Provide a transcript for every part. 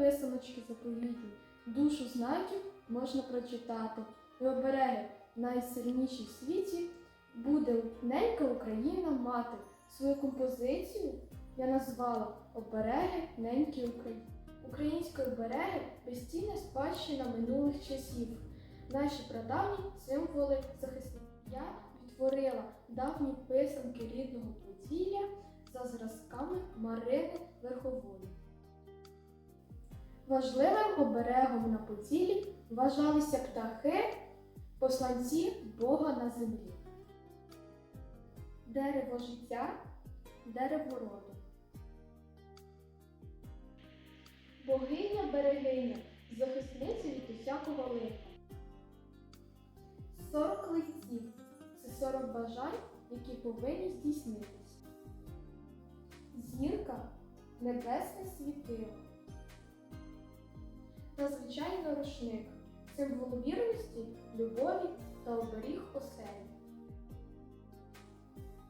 писаночки заповітні, душу знаків можна прочитати. І обереги найсильніші в світі буде ненька Україна мати. Свою композицію я назвала Обереги неньки України. Українські обереги безцінна спадщина минулих часів. Наші прадавні символи захисників. Я відтворила давні писанки рідного Поділля за зразками Марини Верхової. Важливим оберегом на Поділлі вважалися птахи, посланці Бога на землі. Дерево життя, дерево роду. Богиня берегиня, захисниця від усякого лиха. Сорок лиців це сорок бажань, які повинні здійснитись. Зірка небесне світило. Надзвичайно рушник, символ вірності, любові та оберіг оселі.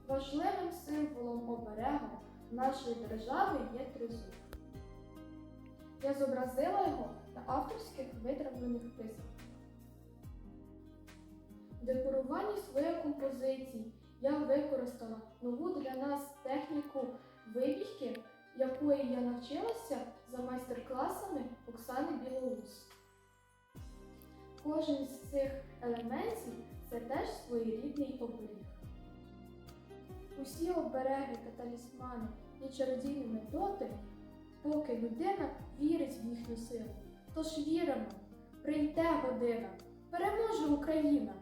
Важливим символом оберегу нашої держави є тризуб. Я зобразила його на авторських витравлених писанках. В декоруванні своєї композиції я використала нову для нас Кожен з цих елементів це теж своєрідний оберіг. Усі обереги та талісмани є чародійними доти, поки людина вірить в їхню силу. Тож віримо, прийде година, переможе Україна!